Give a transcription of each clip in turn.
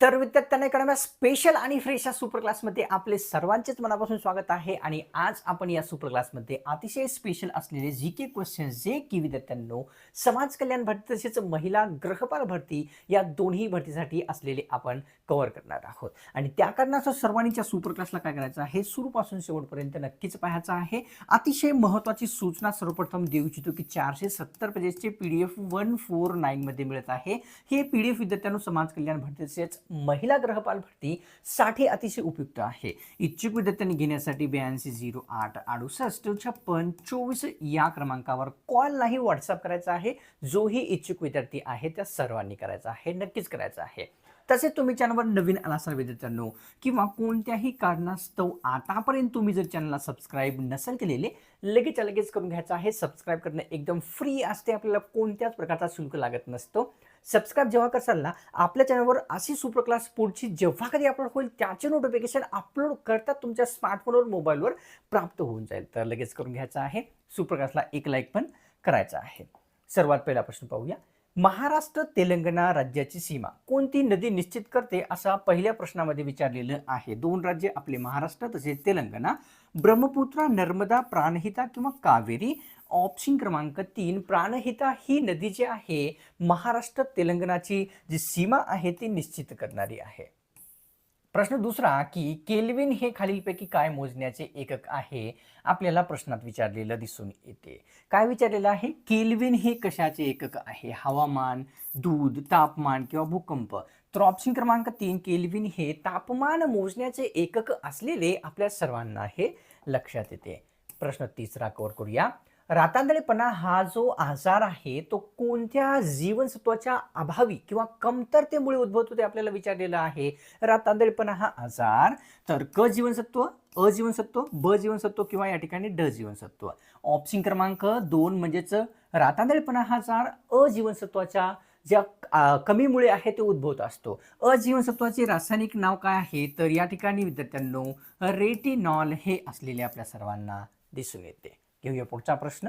तर विद्यार्थ्यांना एखाद्या स्पेशल आणि फ्रेश या सुपर क्लासमध्ये आपले सर्वांचेच मनापासून स्वागत आहे. आणि आज आपण या सुपर क्लासमध्ये अतिशय स्पेशल असलेले जी के क्वेश्चन जे की विद्यार्थ्यांनो समाज कल्याण भरती तसेच महिला ग्रहपाल भरती या दोन्ही भरतीसाठी असलेले आपण कव्हर करणार आहोत. आणि त्या कारणाचं सर्वांनीच्या सुपर क्लासला काय करायचं आहे? सुरूपासून शेवटपर्यंत नक्कीच पाहायचं आहे. अतिशय महत्त्वाची सूचना सर्वप्रथम देऊ इच्छितो की चारशे सत्तर पेजेसचे P D F one four नाईनमध्ये मिळत आहे. हे पी डी एफ विद्यार्थ्यांनो समाज कल्याण भरती तसेच महिला ग्रहपाल भरती साठी अतिशय उपयुक्त आहे. इच्छुक विद्यार्थ्यांनी घेण्यासाठी ब्याऐंशी झिरो आठ अडुसष्ट छप्पन चोवीस या क्रमांकावर कॉल नाही व्हॉट्सअप करायचा आहे. जोही इच्छुक विद्यार्थी आहे त्या सर्वांनी करायचा आहे नक्कीच करायचा आहे. तसेच तुम्ही चॅनलवर नवीन आला असाल विद्यार्थ्यांनो किंवा कोणत्याही कारणास्तव आतापर्यंत तुम्ही जर चॅनलला सबस्क्राईब नसेल केलेले लगेच लगेच करून घ्यायचं आहे. सबस्क्राईब करणं एकदम फ्री असते आपल्याला कोणत्याच प्रकारचा शुल्क लागत नसतो. सबस्क्राईब जेव्हा करसाल ना आपल्या चॅनलवर अशी सुपर क्लास पुढची जेव्हा कधी अपलोड होईल त्याचे नोटिफिकेशन अपलोड करता तुमच्या स्मार्टफोनवर मोबाईलवर प्राप्त होऊन जाईल. तर लगेच करून घ्यायचं आहे. सुपर क्लासला एक लाईक पण करायचा आहे. सर्वात पहिला प्रश्न पाहूया. महाराष्ट्र तेलंगणा राज्याची सीमा कोणती नदी निश्चित करते असा पहिल्या प्रश्नामध्ये विचारलेलं आहे. दोन राज्य आपले महाराष्ट्र तसेच तेलंगणा. ब्रह्मपुत्रा नर्मदा प्राणहिता किंवा कावेरी ऑप्शन क्रमांक तीन प्राणहिता ही नदी जी आहे महाराष्ट्र तेलंगणाची जी सीमा आहे ती निश्चित करणारी आहे. प्रश्न दुसरा की केल्विन हे खालीलपैकी काय मोजण्याचे एकक आहे? आपल्याला प्रश्नात विचारलेलं दिसून येते. काय विचारलेलं आहे? केल्विन हे कशाचे एकक आहे? हवामान दूध तापमान किंवा भूकंप. तर ऑप्शन क्रमांक तीन केल्विन हे तापमान मोजण्याचे एकक असलेले आपल्या सर्वांना हे लक्षात येते. प्रश्न तिसरा कव्हर करूया. रातांदळेपणा हा जो आजार आहे तो कोणत्या जीवनसत्वाच्या अभावी किंवा कमतरतेमुळे उद्भवतो ते आपल्याला विचारलेलं आहे. रातांदळेपणा हा आजार तर क जीवनसत्व अ जीवनसत्व ब जीवनसत्व किंवा या ठिकाणी ड जीवनसत्व. ऑप्शन क्रमांक दोन म्हणजेच रातांदळेपणा हा आजार अ जीवनसत्वाच्या ज्या कमीमुळे आहे ते उद्भवत असतो. अ रासायनिक नाव काय आहे? तर या ठिकाणी विद्यार्थ्यांनो रेटिनॉल हे असलेले आपल्या सर्वांना दिसून येते. घेऊया पुढचा प्रश्न.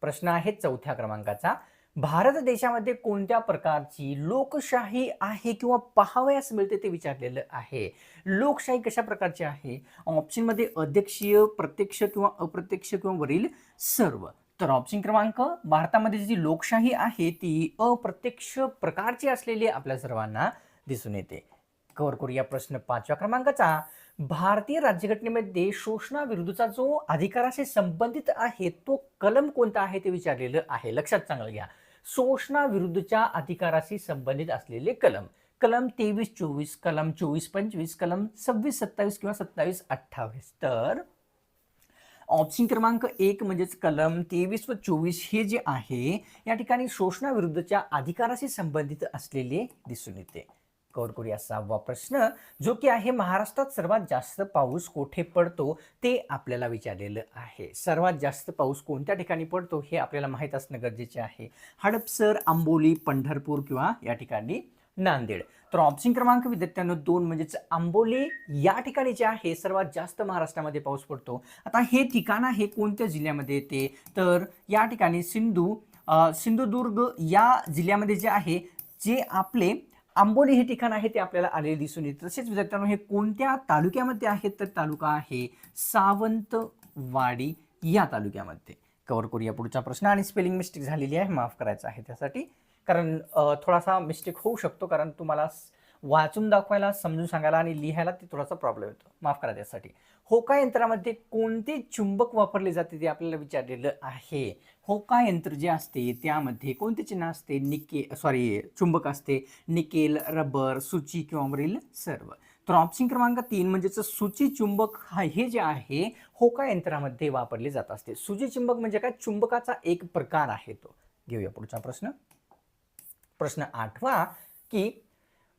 प्रश्न आहे चौथ्या क्रमांकाचा. भारत देशामध्ये कोणत्या प्रकारची लोकशाही आहे किंवा पाहावयास मिळते ते विचारलेलं आहे. लोकशाही कशा प्रकारची आहे? ऑप्शनमध्ये अध्यक्षीय प्रत्यक्ष किंवा अप्रत्यक्ष किंवा वरील सर्व. तर ऑप्शन क्रमांक भारतामध्ये जी लोकशाही आहे ती अप्रत्यक्ष प्रकारची असलेली आपल्या सर्वांना दिसून येते. कवर करूया प्रश्न पाचव्या क्रमांकाचा. भारतीय राज्यघटनेमध्ये शोषणाविरुद्धचा जो अधिकाराशी संबंधित आहे तो कलम कोणता आहे ते विचारलेलं आहे? लक्षात चांगलं घ्या. शोषणाविरुद्धच्या अधिकाराशी संबंधित असलेले कलम. कलम तेवीस चोवीस कलम चोवीस पंचवीस कलम सव्वीस सत्तावीस किंवा सत्तावीस अठ्ठावीस. तर ऑप्शन क्रमांक एक म्हणजेच कलम तेवीस व चोवीस हे जे आहे या ठिकाणी शोषणाविरुद्धच्या अधिकाराशी संबंधित असलेले दिसून येते. कव्हर करूया. सहावा प्रश्न जो की आहे महाराष्ट्रात सर्वात जास्त पाऊस कोठे पडतो ते आपल्याला विचारलेलं आहे. सर्वात जास्त पाऊस कोणत्या ठिकाणी पडतो हे आपल्याला माहीत असणं गरजेचे आहे. हडपसर आंबोली पंढरपूर किंवा या ठिकाणी नांदेड. तर ऑप्शन क्रमांक विद्यार्थ्यांनो दोन म्हणजेच आंबोली या ठिकाणी जे आहे सर्वात जास्त महाराष्ट्रामध्ये पाऊस पडतो. आता हे ठिकाण आहे कोणत्या जिल्ह्यामध्ये येते? तर या ठिकाणी सिंधू सिंधुदुर्ग या जिल्ह्यामध्ये जे आहे जे आपले आंबोली हे ठिकाण आहे ते आपल्याला आलेले दिसून येते. तसेच विद्यार्थ्यांनो हे कोणत्या तालुक्यामध्ये आहे तर तालुका आहे सावंतवाडी या तालुक्यामध्ये. कव्हर करूया पुढचा प्रश्न. आणि स्पेलिंग मिस्टेक झालेली आहे माफ करायचं आहे त्यासाठी. कारण थोडासा मिस्टेक होऊ शकतो कारण तुम्हाला वाचून दाखवायला समजून सांगायला आणि लिहायला ते थोडासा प्रॉब्लेम येतो. माफ करा त्यासाठी. होका यंत्रामध्ये कोणते चुंबक वापरले जाते ते आपल्याला विचारलेलं आहे. होका यंत्र जे असते त्यामध्ये कोणते चिन्ह असते? निके सॉरी चुंबक असते. निकेल रबर सुची किंवा वरील सर्व. तर ऑप्शन क्रमांक तीन म्हणजेच सूची चुंबक हा हे जे आहे होका यंत्रामध्ये वापरले जात असते. सूची चुंबक म्हणजे काय? चुंबकाचा एक प्रकार आहे तो. घेऊया पुढचा प्रश्न. प्रश्न आठवा की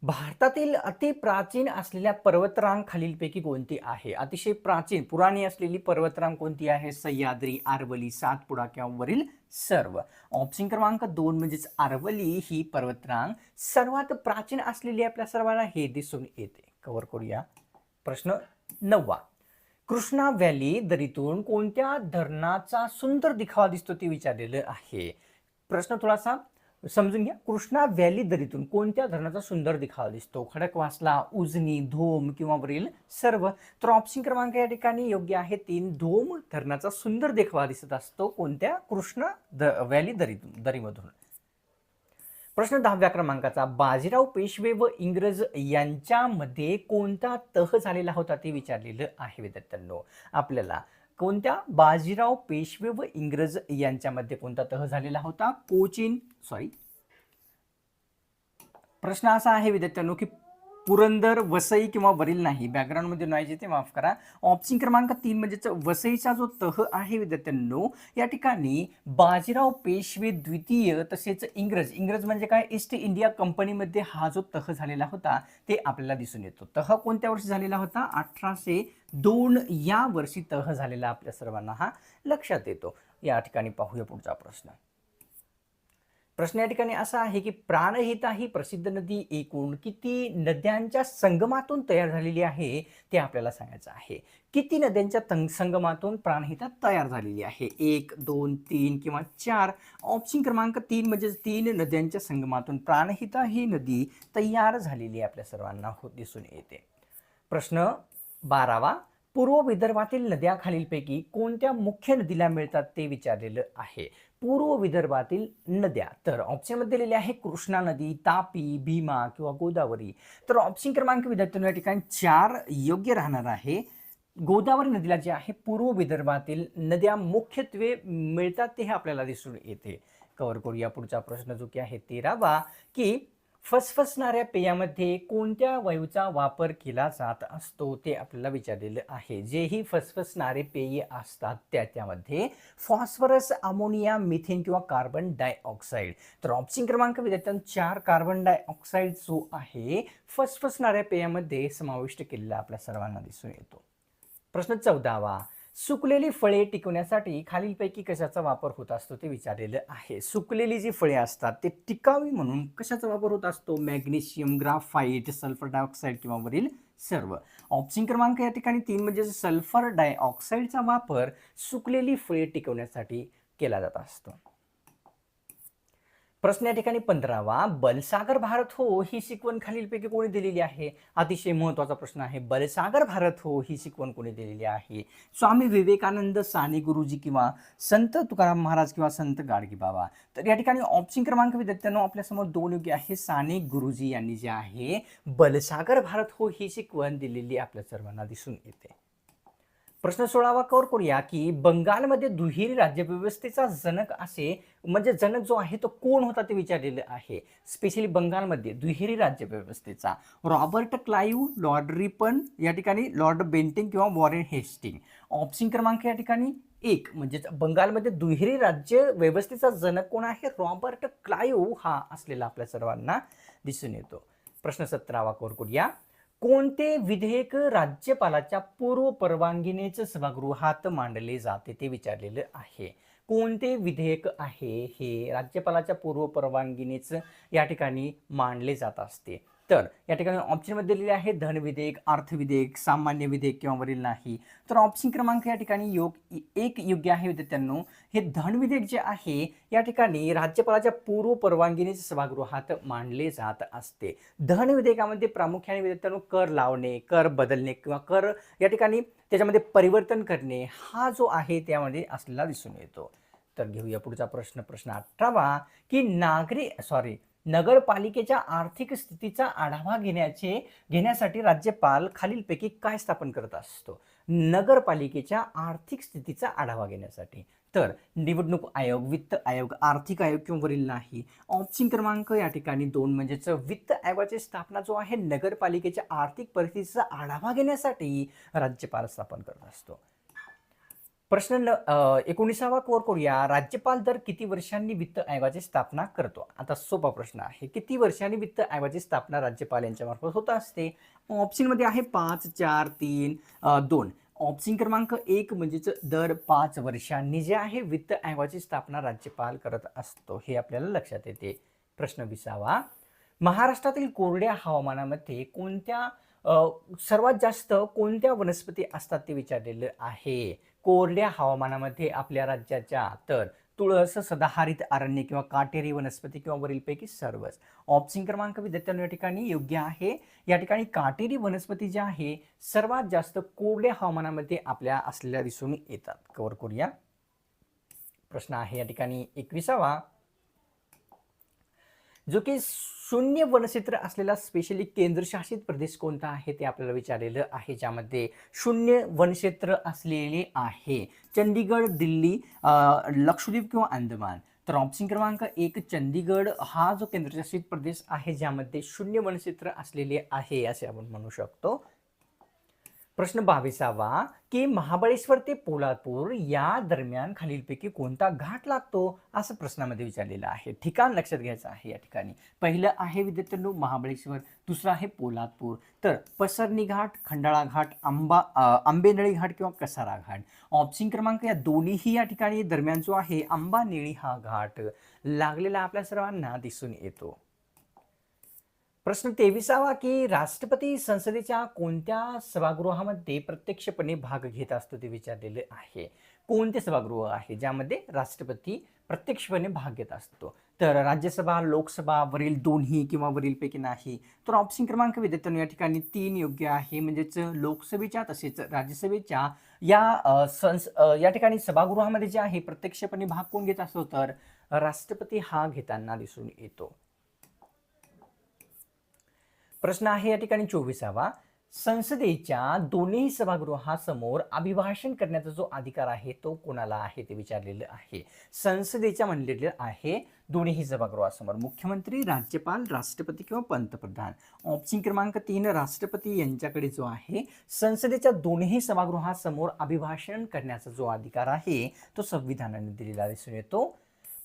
भारतातील अति प्राचीन असलेल्या पर्वतरांग खालीलपैकी कोणती आहे? अतिशय प्राचीन पुराणी असलेली पर्वतरांग कोणती आहे? सह्याद्री आरवली सातपुडा किंवा वरील सर्व. ऑप्शन क्रमांक दोन म्हणजेच आरवली ही पर्वतरांग सर्वात प्राचीन असलेली आपल्या सर्वांना हे दिसून येते. कव्हर करूया. प्रश्न नववा. कृष्णा व्हॅली दरीतून कोणत्या धरणाचा सुंदर दिखावा दिसतो ते विचारलेलं आहे. प्रश्न थोडासा समजून घ्या. कृष्णा व्हॅली दरीतून कोणत्या धरणाचा सुंदर दिखावा दिसतो? खडकवासला उजनी धोम किंवा वरील सर्व. तर ऑप्शन क्रमांक या ठिकाणी योग्य आहे. तीन धोम धरणाचा सुंदर देखावा दिसत असतो कोणत्या? कृष्णा द व्हॅली दरीतून दरीमधून. प्रश्न दहाव्या क्रमांकाचा. बाजीराव पेशवे व इंग्रज यांच्यामध्ये कोणता तह झालेला होता ते विचारलेलं आहे विद्यार्थ्यांनो. आपल्याला कोणत्या बाजीराव पेशवे व इंग्रज यांच्यामध्ये कोणता तह झालेला होता? कोचिन सॉरी प्रश्न असा आहे विद्यार्थ्यांनो की पुरंदर वसई किंवा वरील नाही. बॅकग्राऊंडमध्ये नॉईज येते माफ करा. ऑप्शन क्रमांक तीन म्हणजेच वसईचा जो तह आहे विद्यार्थ्यांनो या ठिकाणी बाजीराव पेशवे द्वितीय तसेच इंग्रज. इंग्रज म्हणजे काय? ईस्ट इंडिया कंपनीमध्ये हा जो तह झालेला होता ते आपल्याला दिसून येतो. तह कोणत्या वर्षी झालेला होता? अठराशे दोन या वर्षी तह झालेला आपल्या सर्वांना हा लक्षात येतो. या ठिकाणी पाहूया पुढचा प्रश्न. प्रश्न या ठिकाणी असा आहे की प्राणहिता ही प्रसिद्ध नदी एकूण किती नद्यांच्या संगमातून तयार झालेली आहे ते आपल्याला सांगायचं आहे. किती नद्यांच्या तंग संगमातून प्राणहिता तयार झालेली आहे? एक दोन तीन किंवा चार. ऑप्शन क्रमांक तीन म्हणजे तीन नद्यांच्या संगमातून प्राणहिता ही नदी तयार झालेली आपल्या सर्वांना हो दिसून येते. प्रश्न बारावा. पूर्व विदर्भातील नद्या खालीलपैकी कोणत्या मुख्य नदीला मिळतात ते विचारलेलं आहे. पूर्व विदर्भातील नद्या तर ऑप्शनमध्ये दिलेले आहे कृष्णा नदी तापी भीमा किंवा गोदावरी. तर ऑप्शन क्रमांक विद्यार्थ्यांना या ठिकाणी चार योग्य राहणार आहे. गोदावरी नदीला जे आहे पूर्व विदर्भातील नद्या मुख्यत्वे मिळतात ते हे आपल्याला दिसून येते. कव्हर करूया पुढचा प्रश्न जो की आहे तेरावा की फसफसणाऱ्या पेयामध्ये कोणत्या वायूचा वापर केला जात असतो ते आपल्याला विचारलेलं आहे. जेही फसफसणारे पेय असतात त्याच्यामध्ये फॉस्फरस अमोनिया मिथेन किंवा कार्बन डायऑक्साईड तर ऑप्शन क्रमांक विद्यार्थ्यांना चार कार्बन डायऑक्साईड जो आहे फसफसणाऱ्या पेयामध्ये समाविष्ट केलेला आपल्या सर्वांना दिसून येतो. प्रश्न चौदावा सुकलेली फळे टिकवण्यासाठी खालीलपैकी कशाचा वापर होत असतो ते विचारलेलं आहे. सुकलेली जी फळे असतात ते टिकावी म्हणून कशाचा वापर होत असतो? मॅग्नेशियम ग्राफाईट सल्फर डायऑक्साईड किंवा वरील सर्व. ऑप्शन क्रमांक या ठिकाणी तीन म्हणजे सल्फर डायऑक्साईडचा वापर सुकलेली फळे टिकवण्यासाठी केला जात असतो. प्रश्न या ठिकाणी पंधरावा बलसागर भारत हो ही शिकवण खालीलपैकी कोणी दिलेली आहे? अतिशय महत्त्वाचा प्रश्न आहे. बलसागर भारत हो ही शिकवण कोणी दिलेली आहे? स्वामी विवेकानंद साने गुरुजी किंवा संत तुकाराम महाराज किंवा संत गाडगी बाबा. तर या ठिकाणी ऑप्शन क्रमांक विद्यार्थ्यांना आपल्यासमोर दोन योग्य आहे. साने गुरुजी यांनी जे आहे बलसागर भारत हो ही शिकवण दिलेली आपल्या सर्वांना दिसून येते. प्रश्न सोळावा कवर करूया की बंगालमध्ये दुहेरी राज्यव्यवस्थेचा जनक असे म्हणजे जनक जो आहे तो कोण होता ते विचारलेलं आहे. स्पेशली बंगालमध्ये दुहेरी राज्यव्यवस्थेचा रॉबर्ट क्लाईव्ह लॉर्ड रिपन या ठिकाणी लॉर्ड बेंटिंग किंवा वॉरेन हेस्टिंग. ऑप्शन क्रमांक या ठिकाणी एक म्हणजेच बंगालमध्ये दुहेरी राज्य व्यवस्थेचा जनक कोण आहे? रॉबर्ट क्लाईव्ह हा असलेला आपल्या सर्वांना दिसून येतो. प्रश्न सतरावा कवर करूया. कोणते विधेयक राज्यपालाच्या पूर्व परवानगीनेच सभागृहात मांडले जाते ते विचारलेलं आहे. कोणते विधेयक आहे हे राज्यपालाच्या पूर्व परवानगीनेच या ठिकाणी मांडले जात असते? तर या ठिकाणी ऑप्शनमध्ये दिलेले आहे धन विधेयक अर्थ विधेयक सामान्य विधेयक किंवा वरील नाही. तर ऑप्शन क्रमांक या ठिकाणी योग एक योग्य आहे विद्यार्थ्यांनो. हे धन विधेयक जे आहे या ठिकाणी राज्यपालाच्या पूर्व परवानगीने सभागृहात मांडले जात असते. धन विधेयकामध्ये प्रामुख्याने विद्यार्थ्यांनो कर लावणे कर बदलणे किंवा कर या ठिकाणी त्याच्यामध्ये परिवर्तन करणे हा जो आहे त्यामध्ये असलेला दिसून येतो. तर घेऊया पुढचा प्रश्न. प्रश्न अठरावा की नागरी सॉरी नगरपालिकेच्या आर्थिक स्थितीचा आढावा घेण्याचे घेण्यासाठी राज्यपाल खालीलपैकी काय स्थापन करत असतो? नगरपालिकेच्या आर्थिक स्थितीचा आढावा घेण्यासाठी. तर निवडणूक आयोग वित्त आयोग आर्थिक आयोग किंवा वरील नाही. ऑप्शन क्रमांक या ठिकाणी दोन म्हणजेच वित्त आयोगाची स्थापना जो आहे नगरपालिकेच्या आर्थिक परिस्थितीचा आढावा घेण्यासाठी राज्यपाल स्थापन करत असतो. प्रश्न एकोणीसावा कोर करूया. राज्यपाल दर किती वर्षांनी वित्त आयोगाची स्थापना करतो? आता सोपा प्रश्न आहे. किती वर्षांनी वित्त आयोगाची स्थापना राज्यपाल यांच्यामार्फत होत असते? ऑप्शनमध्ये आहे पाच चार तीन दोन. ऑप्शन क्रमांक एक म्हणजेच दर पाच वर्षांनी जे आहे वित्त आयोगाची स्थापना राज्यपाल करत असतो. हे आपल्याला लक्षात येते. प्रश्न विसावा. महाराष्ट्रातील कोरड्या हवामानामध्ये कोणत्या सर्वात जास्त कोणत्या वनस्पती असतात ते विचारलेलं आहे? कोरड्या हवामानामध्ये आपल्या राज्याच्या तर तुळस सदाहरित अरण्य किंवा काटेरी वनस्पती किंवा वरीलपैकी सर्वच. ऑप्शन क्रमांक विद्यार्थ्यांना या ठिकाणी योग्य आहे. या ठिकाणी काटेरी वनस्पती ज्या आहे सर्वात जास्त कोरड्या हवामानामध्ये आपल्या असलेल्या दिसून येतात. कवर करूया. प्रश्न आहे या ठिकाणी एकविसावा. जो की शून्य वनक्षेत्र असलेला स्पेशली केंद्रशासित प्रदेश कोणता आहे ते आपल्याला विचारलेलं आहे ज्यामध्ये शून्य वनक्षेत्र असलेले आहे. चंदीगड दिल्ली लक्षद्वीप किंवा अंदमान. तर ऑप्शन क्रमांक एक चंदीगड हा जो केंद्रशासित प्रदेश आहे ज्यामध्ये शून्य वनक्षेत्र असलेले आहे असे आपण म्हणू शकतो. प्रश्न बावीसावा की महाबळेश्वर ते पोलादपूर या दरम्यान खालीलपैकी कोणता घाट लागतो? असं प्रश्नामध्ये विचारलेलं आहे. ठिकाण लक्षात घ्यायचं आहे या ठिकाणी. पहिलं आहे विद्यार्थ्यांनो महाबळेश्वर. दुसरं आहे पोलादपूर. तर पसरणी घाट खंडाळा घाट आंबा आंबेनळी घाट किंवा कसारा घाट. ऑप्शन क्रमांक या दोन्हीही या ठिकाणी दरम्यान जो आहे आंबानेळी हा घाट लागलेला आपल्या सर्वांना दिसून येतो. प्रश्न तेविसावा की राष्ट्रपती संसदेच्या कोणत्या सभागृहामध्ये प्रत्यक्षपणे भाग घेत असतो ते विचारलेले आहे. कोणते सभागृह आहे? ज्यामध्ये राष्ट्रपती प्रत्यक्षपणे भाग घेत असतो. तर राज्यसभा लोकसभा वरील दोन्ही किंवा वरीलपैकी नाही तर ऑप्शन क्रमांक विद्यार्थ्यांनो या ठिकाणी तीन योग्य आहे. म्हणजेच लोकसभेच्या तसेच राज्यसभेच्या या संस या ठिकाणी सभागृहामध्ये जे आहे प्रत्यक्षपणे भाग कोण घेत असतो? तर राष्ट्रपती हा घेताना दिसून येतो. प्रश्न आहे या ठिकाणी चोवीसावा. संसदेच्या दोन्ही सभागृहासमोर अभिभाषण करण्याचा जो अधिकार आहे तो कोणाला आहे ते विचारलेलं आहे? संसदेच्या म्हणलेलं आहे दोन्ही सभागृहासमोर. मुख्यमंत्री राज्यपाल राष्ट्रपती किंवा पंतप्रधान. ऑप्शन क्रमांक तीन राष्ट्रपती यांच्याकडे जो आहे संसदेच्या दोन्ही सभागृहासमोर अभिभाषण करण्याचा जो अधिकार आहे तो संविधानाने दिलेला दिसून येतो.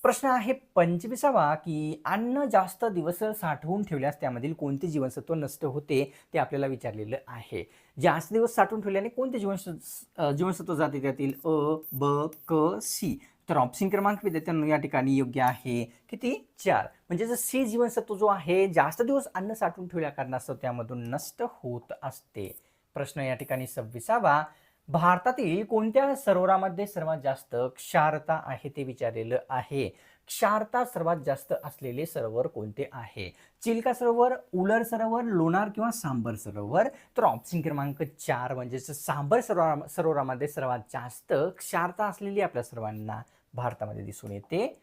प्रश्न आहे पंचवीसावा की अन्न जास्त दिवस साठवून ठेवल्यास त्यामधील कोणते जीवनसत्व नष्ट होते ते आपल्याला विचारलेलं आहे. जास्त दिवस साठवून ठेवल्याने कोणते जीवनसत्व जीवनसत्व जाते त्यातील? अ ब क सी. तर ऑप्शन क्रमांक विद्यार्थ्यांना या ठिकाणी योग्य आहे. किती? चार. म्हणजे जर सी जीवनसत्व जो आहे जास्त दिवस अन्न साठवून ठेवल्या कारणास्तव त्यामधून नष्ट होत असते. प्रश्न या ठिकाणी सव्वीसावा. भारतातील कोणत्या सरोवरामध्ये सर्वात जास्त क्षारता आहे ते विचारलेलं आहे? क्षारता सर्वात जास्त असलेले सरोवर कोणते आहे? चिल्का सरोवर उलर सरोवर लोणार किंवा सांबर सरोवर? तर ऑप्शन क्रमांक चार म्हणजेच सांबर सरोवर सरोवरामध्ये सर्वात जास्त क्षारता असलेली आपल्या सर्वांना भारतामध्ये दिसून येते.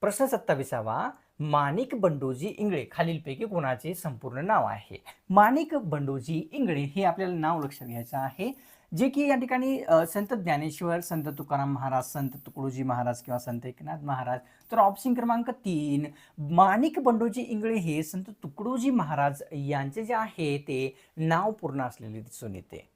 प्रश्न सत्तावीसावा माणिक बंडोजी इंगळे खालीलपैकी कोणाचे संपूर्ण नाव आहे? माणिक बंडोजी इंगळे हे आपल्याला नाव लक्षात घ्यायचं आहे. जे की या ठिकाणी संत ज्ञानेश्वर संत तुकाराम महाराज संत तुकडोजी महाराज किंवा संत एकनाथ महाराज तर ऑप्शन क्रमांक तीन माणिक बंडोजी इंगळे हे संत तुकडोजी महाराज यांचे जे आहे ते नाव पूर्ण असलेले दिसून येते.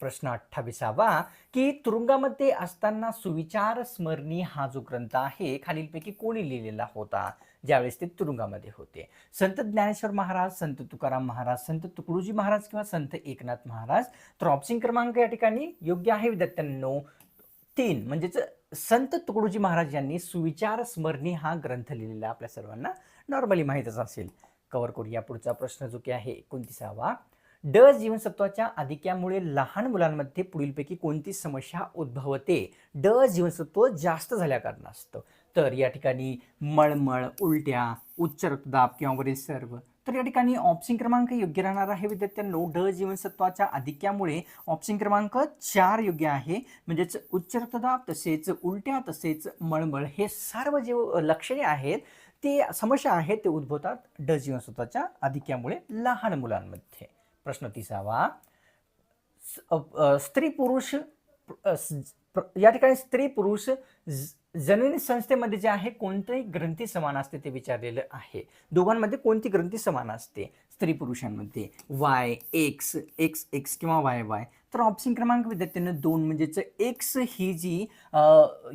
प्रश्न अठ्ठावीसावा की तुरुंगामध्ये असताना सुविचार स्मरणी हा जो ग्रंथ आहे खालीलपैकी कोणी लिहिलेला होता? ज्यावेळेस ते तुरुंगामध्ये होते. संत ज्ञानेश्वर महाराज संत तुकाराम महाराज संत तुकडोजी महाराज किंवा संत एकनाथ महाराज तर ऑप्शन क्रमांक या ठिकाणी योग्य आहे विद्यार्थ्यांनो. तीन म्हणजेच संत तुकडोजी महाराज यांनी सुविचार स्मरणी हा ग्रंथ लिहिलेला आपल्या सर्वांना नॉर्मली माहीतच असेल. कव्हर करूया पुढचा प्रश्न जो की आहे एकोणतीसावा. ड जीवनसत्वाच्या अधिक्यामुळे लहान मुलांमध्ये पुढीलपैकी कोणती समस्या उद्भवते? ड जीवनसत्व जास्त झाल्या कारणास्तव. तर या ठिकाणी मळमळ उलट्या उच्च रक्तदाब किंवा वरील सर्व. तर या ठिकाणी ऑप्शन क्रमांक योग्य राहणार आहे विद्यार्थ्यांनो. ड जीवनसत्वाच्या अधिक्यामुळे ऑप्शन क्रमांक चार योग्य आहे. म्हणजेच उच्च रक्तदाब तसेच उलट्या तसेच मळमळ हे सर्व जे लक्षणे आहेत ते समस्या आहेत ते उद्भवतात ड जीवनसत्वाच्या अधिक्यामुळे लहान मुलांमध्ये. प्रश्न तिसावा. स- स्त्री पुरुष प्र- या ठिकाणी स्त्री पुरुष ज- जननी संस्थेमध्ये जे आहे कोणतेही ग्रंथी समान असते ते विचारलेलं आहे. दोघांमध्ये कोणती ग्रंथी समान असते? स्त्री पुरुषांमध्ये. वाय एक्स एक्स एक्स किंवा वाय वाय तर ऑप्शन क्रमांक विद्यार्थ्यांना दोन म्हणजेच एक्स ही जी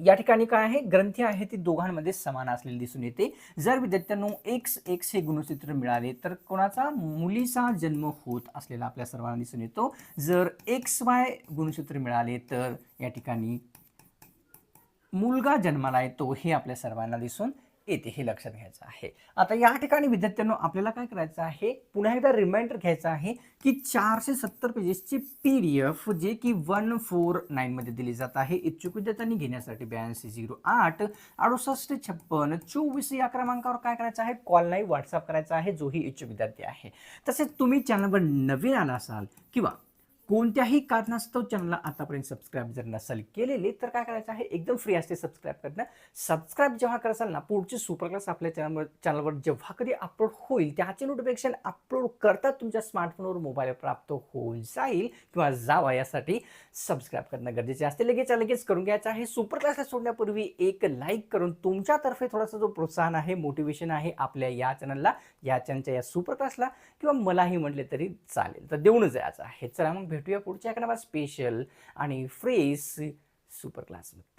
या ठिकाणी काय आहे? ग्रंथी आहे ती दोघांमध्ये समान असलेली दिसून येते. जर विद्यार्थ्यांनो एक्स एक्स हे गुणसूत्र मिळाले तर कोणाचा? मुलीचा जन्म होत असलेला आपल्या सर्वांना दिसून येतो. जर एक्स वाय गुणसूत्र मिळाले तर या ठिकाणी मुलगा जन्माला येतो हे आपल्या सर्वांना दिसून येते हे लक्षात घ्यायचं आहे. आता या ठिकाणी विद्यार्थ्यांनो आपल्याला काय करायचं आहे? पुन्हा एकदा रिमाइंडर घ्यायचं आहे की चारशे सत्तर पेजेसची पी डी एफ जे की वन फोर नाईनमध्ये दिली जात आहे. इच्छुक विद्यार्थ्यांनी घेण्यासाठी ब्याऐंशी झिरो आठ अडुसष्ट छप्पन चोवीस या क्रमांकावर काय करायचं आहे? कॉल नाही व्हॉट्सअप करायचा आहे जोही इच्छुक विद्यार्थी आहे. तसेच तुम्ही चॅनलवर नवीन आला असाल किंवा कोणत्याही कारणास्तव चॅनलला आतापर्यंत सबस्क्राईब जर नसेल केलेले तर काय करायचं आहे? एकदम फ्री असते सबस्क्राईब करणं. सबस्क्राईब जेव्हा कराल ना पुढची सुपर क्लास आपल्या चॅनलवर चॅनलवर जेव्हा कधी अपलोड होईल त्याचे नोटिफिकेशन अपलोड करतात तुमच्या स्मार्टफोनवर मोबाईलवर प्राप्त होऊन जाईल किंवा जावा यासाठी सबस्क्राईब करणं गरजेचे असते. लगेच लगेच करून घ्यायचं आहे. सुपर क्लासला सोडण्यापूर्वी एक लाईक करून तुमच्यातर्फे थोडासा जो प्रोत्साहन आहे मोटिवेशन आहे आपल्या या चॅनलला या चॅनलच्या या सुपर क्लासला किंवा मलाही म्हटले तरी चालेल. तर देऊनच जायचं आहे. चला मग भेटूया पुढच्या एखाद्या स्पेशल आणि फ्रेश सुपर क्लासमध्ये